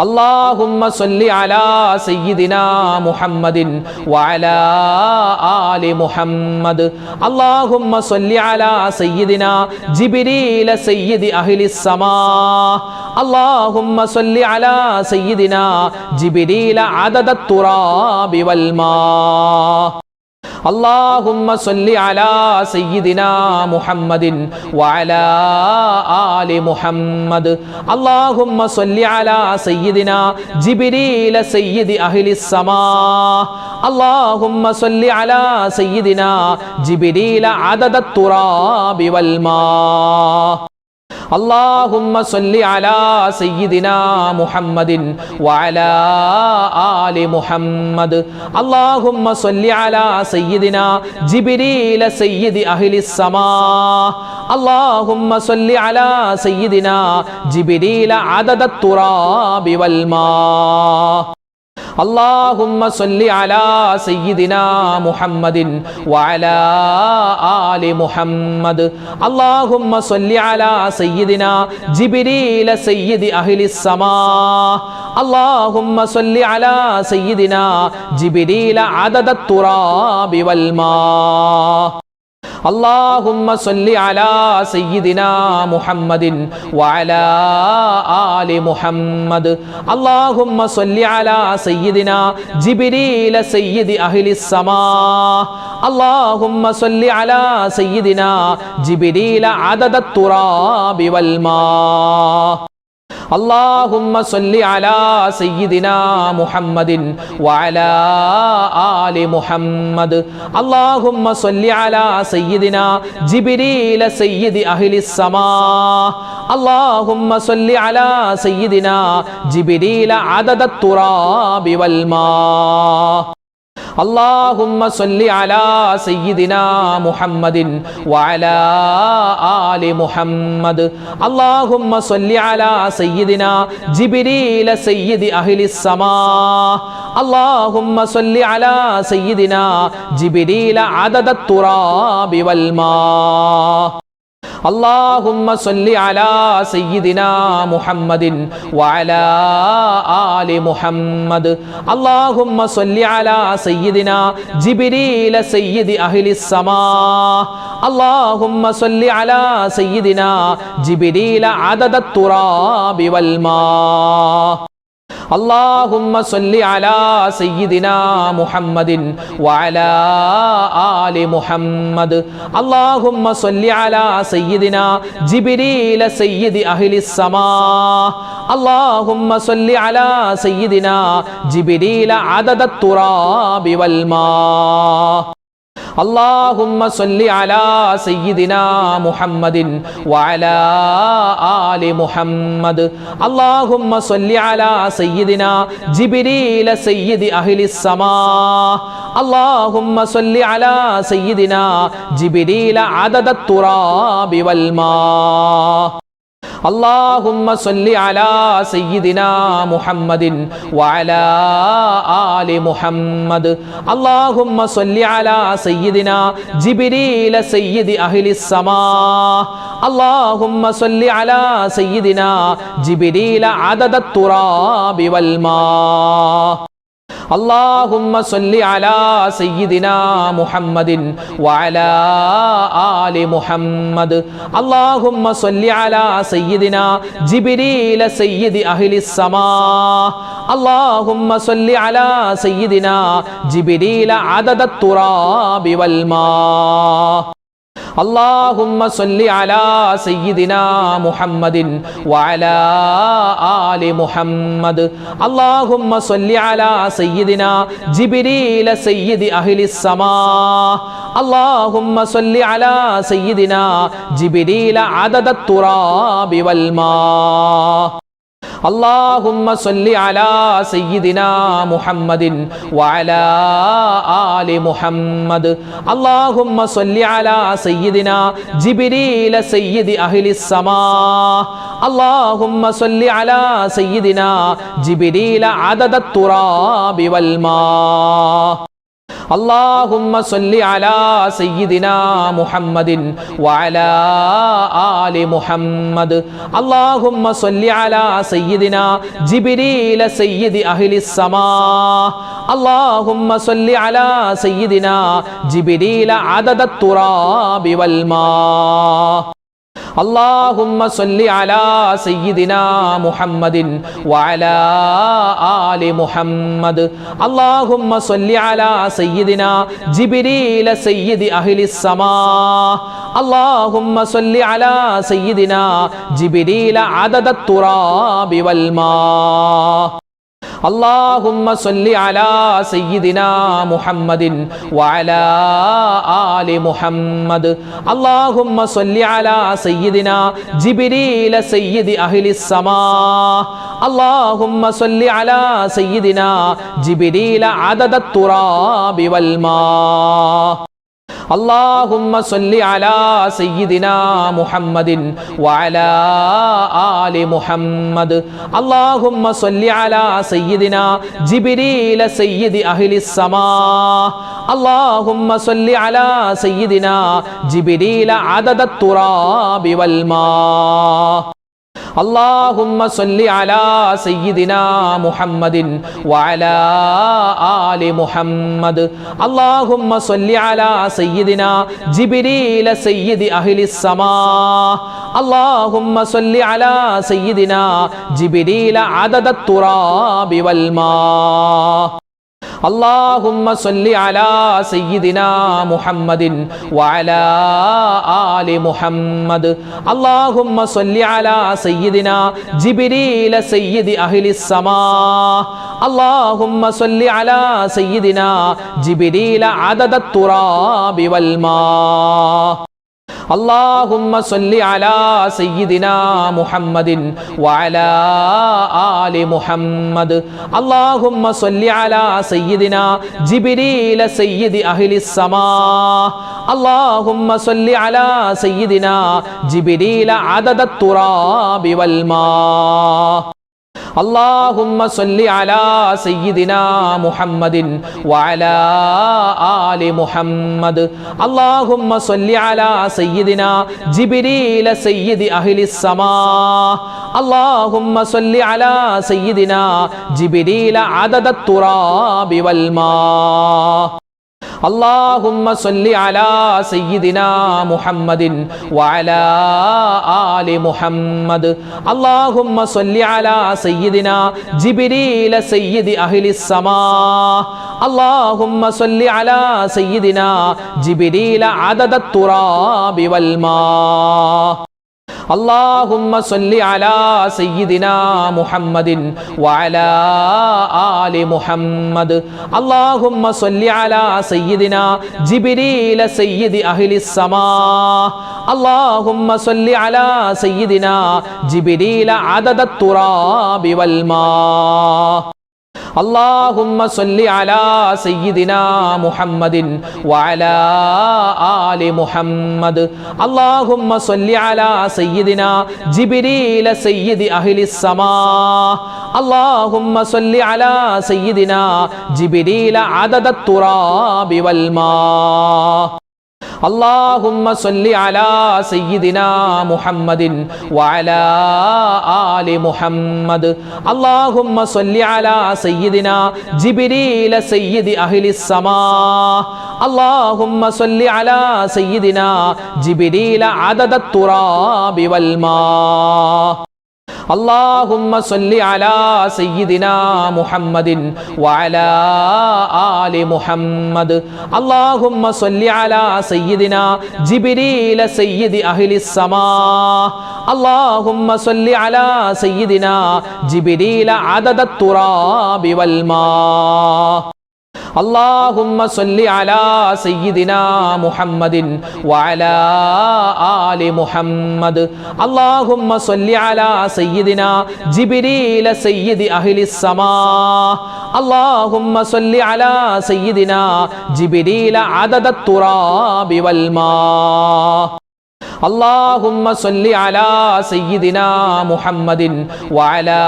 اللهم صل على سيدنا محمد وعلى آل محمد اللهم صل على سيدنا جبريل سيد أهل السماء اللهم صل على سيدنا جبريل عدد التراب والماء اللهم صل على سيدنا محمد وعلى آل محمد اللهم صل على سيدنا جبريل سيد أهل السماء اللهم صل على سيدنا جبريل عدد التراب والماء അള്ളാഹുമ്മ സല്ലി അലാ സയ്യിദിനാ മുഹമ്മദിൻ വഅലാ ആലി മുഹമ്മദ്. അള്ളാഹുമ്മ സല്ലി അലാ സയ്യിദിനാ ജിബ്രീല സയ്യിദി അഹ്ലി സമാ അള്ളാഹുമ്മ സല്ലി അലാ സയ്യിദിനാ ജിബ്രീല അദദ തുറാബി വൽ اللهم صل على سيدنا محمد وعلى آل محمد اللهم صل على سيدنا جبريل سيد أهل السماء اللهم صل على سيدنا جبريل عدد التراب والماء അള്ളാഹുമ്മ സല്ലി അലാ സയ്യിദിനാ മുഹമ്മദിൻ വഅലാ ആലി മുഹമ്മദ്. അള്ളാഹുമ്മ സല്ലി അലാ സയ്യിദിനാ ജിബ്രീല സയ്യിദി അഹ്ലി സമാ. അള്ളാഹുമ്മ സല്ലി അലാ സയ്യിദിനാ ജിബ്രീല അദദ തുറാബി വൽ അള്ളാഹുമ്മ സല്ലി അലാ സയ്യിദിന മുഹമ്മദിൻ വഅലാ ആലി മുഹമ്മദ്. അള്ളാഹുമ്മ സല്ലി അലാ സയ്യിദിന ജിബ്രീല സയ്യിദി അഹ്ലി സമാ അള്ളാഹുമ്മ സല്ലി അലാ സയ്യിദിന ജിബ്രീല അദദ തുറാബി വൽ اللهم صل على سيدنا محمد وعلى آل محمد اللهم صل على سيدنا جبريل سيد أهل السماء اللهم صل على سيدنا جبريل عدد التراب والماء اللهم صل على سيدنا محمد وعلى آل محمد اللهم صل على سيدنا جبريل سيد أهل السماء اللهم صل على سيدنا جبريل عدد التراب والماء അള്ളാഹുമ്മ സല്ലി അലാ സയ്യിദിന മുഹമ്മദിൻ വഅലാ ആലി മുഹമ്മദ്. അള്ളാഹുമ്മ സല്ലി അലാ സയ്യിദിന ജിബ്രീല സയ്യിദി അഹ്ലി സമാ അള്ളാഹുമ്മ സല്ലി അലാ സയ്യിദിന ജിബ്രീല അദദ തുറാബി വൽ اللهم صل على سيدنا محمد وعلى آل محمد اللهم صل على سيدنا جبريل سيد أهل السماء اللهم صل على سيدنا جبريل عدد التراب والماء അള്ളാഹുമ്മ സല്ലി അലാ സയ്യിദിനാ മുഹമ്മദിൻ വഅലാ ആലി മുഹമ്മദ്. അള്ളാഹുമ്മ സല്ലി അലാ സയ്യിദിനാ ജിബ്രീല സയ്യിദി അഹ്ലി സമാ. അള്ളാഹുമ്മ സല്ലി അലാ സയ്യിദിനാ ജിബ്രീല അദദ തുറാബി വൽ اللهم صل على سيدنا محمد وعلى آل محمد اللهم صل على سيدنا جبريل سيد أهل السماء اللهم صل على سيدنا جبريل عدد التراب والماء അള്ളാഹുമ്മ സല്ലി അലാ സയ്യിദിനാ മുഹമ്മദിൻ വഅലാ ആലി മുഹമ്മദ്. അള്ളാഹുമ്മ സല്ലി അലാ സയ്യിദിനാ ജിബ്രീല സയ്യിദി അഹ്ലി സമാ. അള്ളാഹുമ്മ സല്ലി അലാ സയ്യിദിനാ ജിബ്രീല അദദ തുറാബി വൽ അള്ളാഹുമ്മ സല്ലി അലാ സയ്യിദിനാ മുഹമ്മദിൻ വഅലാ ആലി മുഹമ്മദ്. അള്ളാഹുമ്മ സല്ലി അലാ സയ്യിദിനാ ജിബ്രീല സയ്യിദി അഹ്ലി സമാ. അള്ളാഹുമ്മ സല്ലി അലാ സയ്യിദിനാ ജിബ്രീല അദദ തുറാബി വൽ اللهم صل على سيدنا محمد وعلى آل محمد اللهم صل على سيدنا جبريل سيد أهل السماء اللهم صل على سيدنا جبريل عدد التراب والماء അള്ളാഹുമ്മ സല്ലി അലാ സയ്യിദിനാ മുഹമ്മദിൻ വഅലാ ആലി മുഹമ്മദ്. അള്ളാഹുമ്മ സല്ലി അലാ സയ്യിദിനാ ജിബ്രീല സയ്യിദി അഹ്ലി സമാ. അള്ളാഹുമ്മ സല്ലി അലാ സയ്യിദിനാ ജിബ്രീല അദദ തുറാബി വൽ മാ. اللهم صل على سيدنا محمد وعلى آل محمد اللهم صل على سيدنا جبريل سيد أهل السماء اللهم صل على سيدنا جبريل عدد التراب والماء അള്ളാഹുമ്മ സല്ലി അലാ സയ്യിദിന മുഹമ്മദിൻ വഅലാ ആലി മുഹമ്മദ്. അള്ളാഹുമ്മ സല്ലി അലാ സയ്യിദിന ജിബ്രീല സയ്യിദി അഹ്ലി സമാ അള്ളാഹുമ്മ സല്ലി അലാ സയ്യിദിന ജിബ്രീല അദദ തുറാബി വൽ അള്ളാഹുമ്മ സല്ലി അലാ സയ്യിദിനാ മുഹമ്മദിൻ വഅലാ ആലി മുഹമ്മദ്. അള്ളാഹുമ്മ സല്ലി അലാ സയ്യിദിനാ ജിബ്രീല സയ്യിദി അഹ്ലി സമാ. അള്ളാഹുമ്മ സല്ലി അലാ സയ്യിദിനാ ജിബ്രീല അദദ തുറാബി വൽ മാ. അള്ളാഹുമ്മ സല്ലി അലാ സയ്യിദിനാ മുഹമ്മദിൻ വഅലാ ആലി മുഹമ്മദ്. അള്ളാഹുമ്മ സല്ലി അലാ സയ്യിദിനാ ജിബ്രീല സയ്യിദി അഹ്ലി സമാ അള്ളാഹുമ്മ സല്ലി അലാ സയ്യിദിനാ ജിബ്രീല അദദ തുറാബി വൽ മാ. അള്ളാഹുമ്മ സല്ലി അലാ സയ്യിദിനാ മുഹമ്മദിൻ വഅലാ ആലി മുഹമ്മദ്. അള്ളാഹുമ്മ സല്ലി അലാ സയ്യിദിനാ ജിബ്രീല സയ്യിദി അഹ്ലി സമാ അള്ളാഹുമ്മ സല്ലി അലാ സയ്യിദിനാ ജിബ്രീല അദദ തുറാബി വൽ അള്ളാഹുമ്മ സല്ലി അലാ സയ്യിദിനാ മുഹമ്മദിൻ വഅലാ ആലി മുഹമ്മദ്. അള്ളാഹുമ്മ സല്ലി അലാ സയ്യിദിനാ ജിബ്രീല സയ്യിദി അഹ്ലി സമാ. അള്ളാഹുമ്മ സല്ലി അലാ സയ്യിദിനാ ജിബ്രീല അദദ തുറാബി വൽ മാ. اللهم صل على سيدنا محمد وعلى آل محمد اللهم صل على سيدنا جبريل سيد أهل السماء اللهم صل على سيدنا جبريل عدد التراب والماء അള്ളാഹുമ്മ സല്ലി അലാ സയ്യിദിനാ മുഹമ്മദിൻ വഅലാ ആലി മുഹമ്മദ്. അള്ളാഹുമ്മ സല്ലി അലാ സയ്യിദിനാ ജിബ്രീല സയ്യിദി അഹ്ലി സമാ അള്ളാഹുമ്മ സല്ലി അലാ സയ്യിദിനാ ജിബ്രീല അദദ തുറാബി വൽ അള്ളാഹുമ്മ സല്ലി അലാ സയ്യിദിനാ മുഹമ്മദിൻ വഅലാ ആലി മുഹമ്മദ്. അള്ളാഹുമ്മ സല്ലി അലാ സയ്യിദിനാ ജിബ്രീല സയ്യിദി അഹ്ലി സമാ. അള്ളാഹുമ്മ സല്ലി അലാ സയ്യിദിനാ ജിബ്രീല അദദ തുറാബി വൽ മാ. അള്ളാഹുമ്മ സല്ലി അലാ സയ്യിദിനാ മുഹമ്മദിൻ വഅലാ ആലി മുഹമ്മദ്. അള്ളാഹുമ്മ സല്ലി അലാ സയ്യിദിനാ ജിബ്രീല സയ്യിദി അഹ്ലി സമാ അള്ളാഹുമ്മ സല്ലി അലാ സയ്യിദിനാ ജിബ്രീല അദദ തുറാബി വൽ അള്ളാഹുമ്മ സല്ലി അദദ തുറാബി വൽ അള്ളാഹുമ്മ സല്ലി അലാ സയ്യിദിനാ മുഹമ്മദിൻ വഅലാ ആലി മുഹമ്മദ്. അള്ളാഹുമ്മ സല്ലി അലാ സയ്യിദിനാ ജിബ്രീല സയ്യിദി അഹ്ലി സമാ. അള്ളാഹുമ്മ സല്ലി അലാ സയ്യിദിനാ ജിബ്രീല അദദ തുറാബി വൽ മാ. اللهم صل على سيدنا محمد وعلى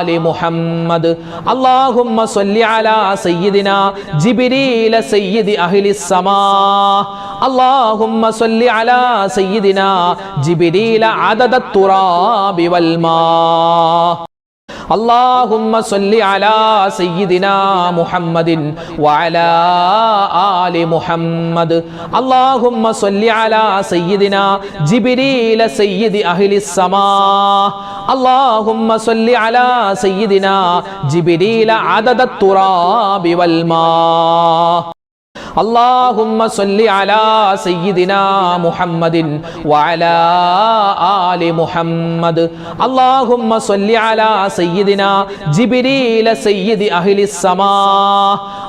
آل محمد اللهم صل على سيدنا جبريل سيد أهل السماء اللهم صل على سيدنا جبريل عدد التراب والماء അള്ളാഹുമ്മ സല്ലി അലാ സയ്യിദിനാ മുഹമ്മദിൻ വഅലാ ആലി മുഹമ്മദ്. അള്ളാഹുമ്മ സല്ലി അലാ സയ്യിദിനാ ജിബ്രീല സയ്യിദി അഹ്ലി സമാ. അള്ളാഹുമ്മ സല്ലി അലാ സയ്യിദിനാ ജിബ്രീല അദദ തുറാബി വൽ അള്ളാഹുമ്മ സല്ലി അലാ സയ്യിദിനാ മുഹമ്മദിൻ വഅലാ ആലി മുഹമ്മദ്. അള്ളാഹുമ്മ സല്ലി അലാ സയ്യിദിനാ ജിബ്രീല സയ്യിദി അഹ്ലി സമാ.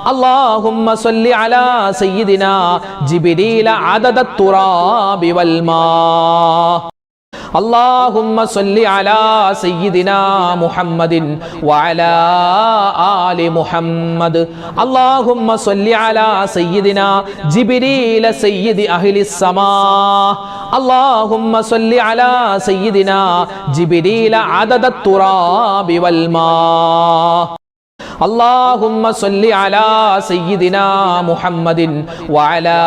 അള്ളാഹുമ്മ സല്ലി അലാ സയ്യിദിനാ ജിബ്രീല അദദ തുറാബി വൽ മാ. അള്ളാഹുമ്മ സല്ലി അലാ സയ്യിദിനാ മുഹമ്മദിൻ വഅലാ ആലി മുഹമ്മദ്. അള്ളാഹുമ്മ സല്ലി അലാ സയ്യിദിനാ ജിബ്രീല സയ്യിദി അഹ്ലി സമാ അള്ളാഹുമ്മ സല്ലി അലാ സയ്യിദിനാ ജിബ്രീല അദദ തുറാബി വൽ اللهم صل على سيدنا محمد وعلى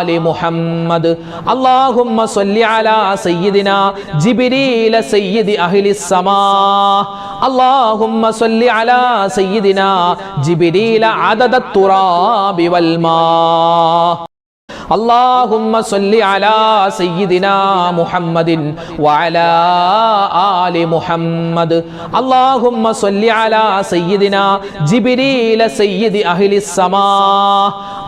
آل محمد اللهم صل على سيدنا جبريل سيد أهل السماء اللهم صل على سيدنا جبريل عدد التراب والماء അള്ളാഹുമ്മ സല്ലി അലാ സയ്യിദിനാ മുഹമ്മദിൻ വഅലാ ആലി മുഹമ്മദ്. അള്ളാഹുമ്മ സല്ലി അലാ സയ്യിദിനാ ജിബ്രീല സയ്യിദി അഹ്ലി സമാ.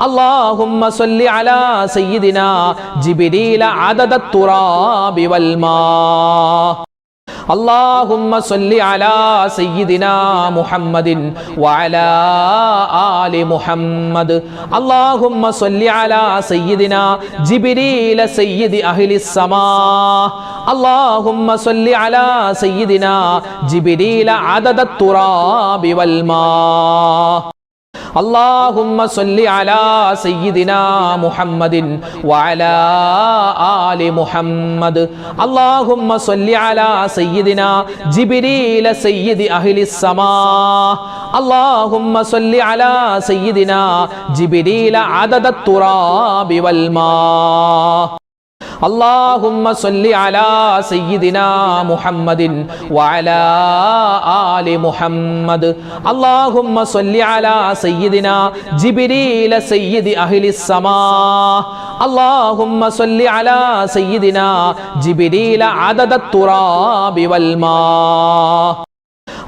അള്ളാഹുമ്മ സല്ലി അലാ സയ്യിദിനാ ജിബ്രീല അദദ തുറാബി വൽ മാ. اللهم صل على سيدنا محمد وعلى آل محمد اللهم صل على سيدنا جبريل سيد أهل السماء اللهم صل على سيدنا جبريل عدد التراب والماء اللهم صل على سيدنا محمد وعلى آل محمد اللهم صل على سيدنا جبريل سيد أهل السماء اللهم صل على سيدنا جبريل عدد التراب والماء اللهم صل على سيدنا محمد وعلى آل محمد اللهم صل على سيدنا جبريل سيد أهل السماء اللهم صل على سيدنا جبريل عدد التراب والماء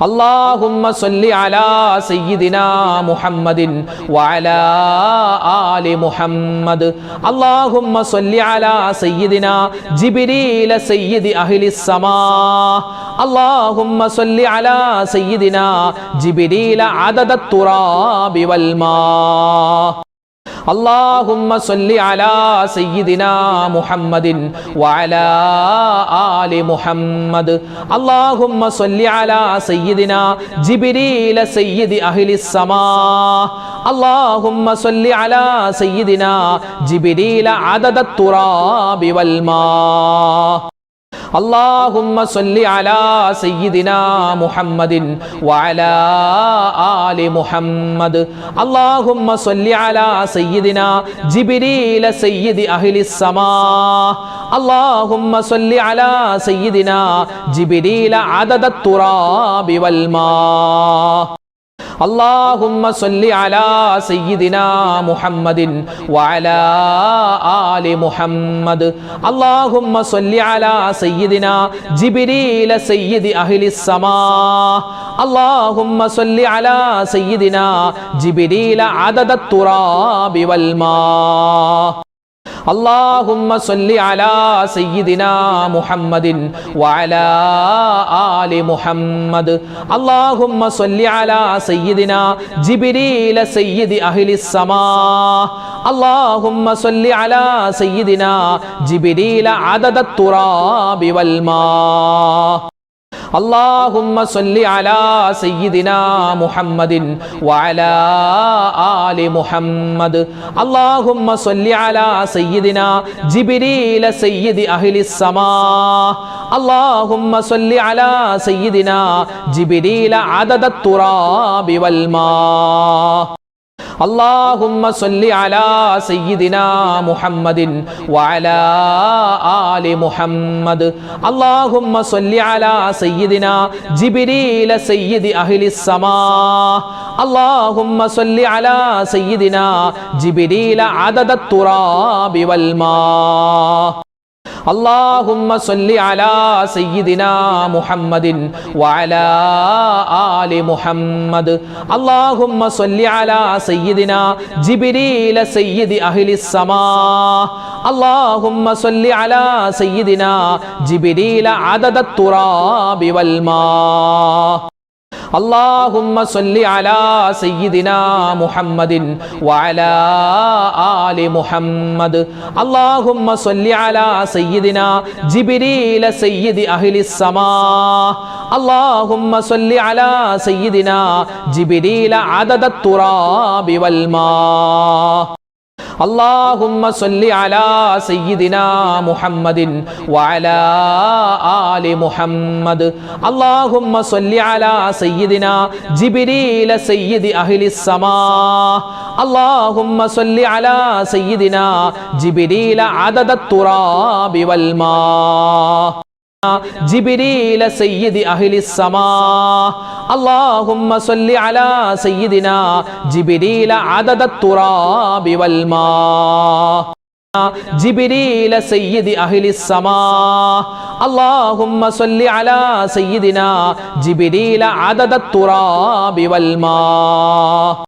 അള്ളാഹുമ്മ സല്ലി അലാ സയ്യിദിനാ മുഹമ്മദിൻ വഅലാ ആലി മുഹമ്മദ്. അള്ളാഹുമ്മ സല്ലി അലാ സയ്യിദിനാ ജിബ്രീല സയ്യിദി അഹ്ലി സമാ അള്ളാഹുമ്മ സല്ലി അലാ സയ്യിദിനാ ജിബ്രീല അദദ തുറാബി വൽ اللهم صل على سيدنا محمد وعلى آل محمد اللهم صل على سيدنا جبريل سيد أهل السماء اللهم صل على سيدنا جبريل عدد التراب والماء اللهم صل على سيدنا محمد وعلى آل محمد اللهم صل على سيدنا جبريل سيد أهل السماء اللهم صل على سيدنا جبريل عدد التراب والماء അള്ളാഹുമ്മ സല്ലി അലാ സയ്യിദിനാ മുഹമ്മദിൻ വഅലാ ആലി മുഹമ്മദ്. അള്ളാഹുമ്മ സല്ലി അലാ സയ്യിദിനാ ജിബ്രീല സയ്യിദി അഹ്ലി സമാ അള്ളാഹുമ്മ സല്ലി അലാ സയ്യിദിനാ ജിബ്രീല അദദ തുറാബി വൽ اللهم صل على سيدنا محمد وعلى آل محمد اللهم صل على سيدنا جبريل سيد أهل السماء اللهم صل على سيدنا جبريل عدد التراب والماء اللهم صل على سيدنا محمد وعلى آل محمد اللهم صل على سيدنا جبريل سيد أهل السماء اللهم صل على سيدنا جبريل عدد التراب والماء അള്ളാഹുമ്മ സല്ലി അലാ സയ്യിദിന മുഹമ്മദിൻ വഅലാ ആലി മുഹമ്മദ്. അള്ളാഹുമ്മ സല്ലി അലാ സയ്യിദിന ജിബ്രീല സയ്യിദി അഹ്ലി സമാ അള്ളാഹുമ്മ സല്ലി അലാ സയ്യിദിന ജിബ്രീല അദദ തുറാബി വൽ اللهم صل على سيدنا محمد وعلى آل محمد اللهم صل على سيدنا جبريل سيد أهل السماء اللهم صل على سيدنا جبريل عدد التراب والماء اللهم صل على سيدنا محمد وعلى آل محمد اللهم صل على سيدنا جبريل سيد أهل السماء اللهم صل على سيدنا جبريل عدد التراب والماء അള്ളാഹുമ്മ സല്ലി അലാ സയ്യിദിന മുഹമ്മദിൻ വഅലാ ആലി മുഹമ്മദ്. അള്ളാഹുമ്മ സല്ലി അലാ സയ്യിദിന ജിബ്രീല സയ്യിദി അഹ്ലി സമാ അള്ളാഹുമ്മ സല്ലി അലാ സയ്യിദിന ജിബ്രീല അദദ തുറാബി വൽ جبريل سيد أهل السماء اللهم صل على سيدنا جبريل عدد التراب والماء جبريل سيد أهل السماء اللهم صل على سيدنا جبريل عدد التراب والماء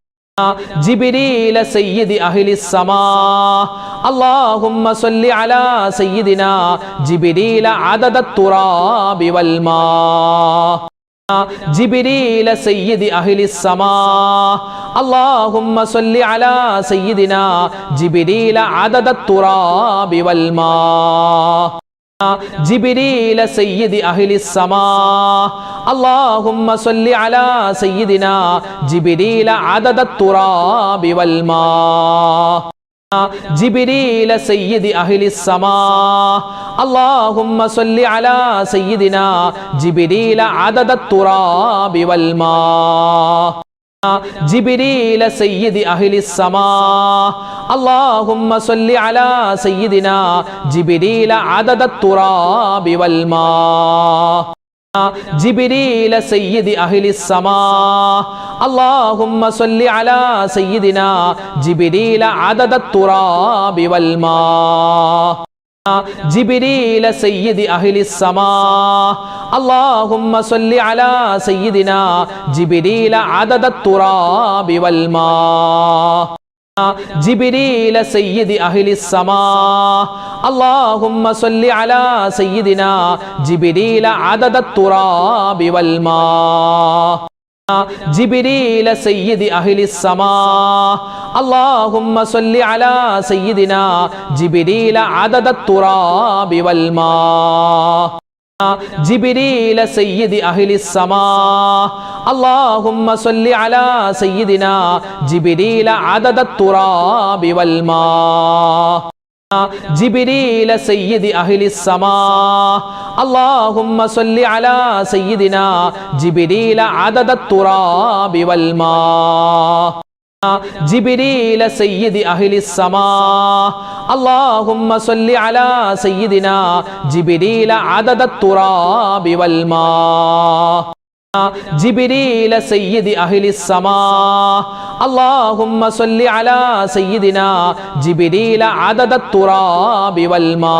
جبريل سيد أهل السماء اللهم صل على سيدنا جبريل عدد التراب والماء جبريل سيد أهل السماء اللهم صل على سيدنا جبريل عدد التراب والماء جبريل سيد أهل السماء اللهم صل على سيدنا جبريل عدد التراب والماء جبريل سيد أهل السماء اللهم صل على سيدنا جبريل عدد التراب والماء جبريل سيد أهل السماء اللهم صل على سيدنا جبريل عدد التراب والماء جبريل سيد أهل السماء اللهم صل على سيدنا جبريل عدد التراب والماء جبريل سيد أهل السماء اللهم صل على سيدنا جبريل عدد التراب والماء جبريل سيد أهل السماء اللهم صل على سيدنا جبريل عدد التراب والماء جبريل سيد أهل السماء اللهم صل على سيدنا جبريل عدد التراب والماء جبريل سيد أهل السماء اللهم صل على سيدنا جبريل عدد التراب والماء جبريل سيد أهل السماء اللهم صل على سيدنا جبريل عدد التراب والماء جبريل سيد أهل السماء اللهم صل على سيدنا جبريل عدد التراب والماء ജിബിരീല സയ്യിദി അഹ്ലി സമാ. അല്ലാഹുമ്മ സല്ലി അലാ സയ്യിദിനാ ജിബിരീല അദദ തുറാബി വൽ മാ.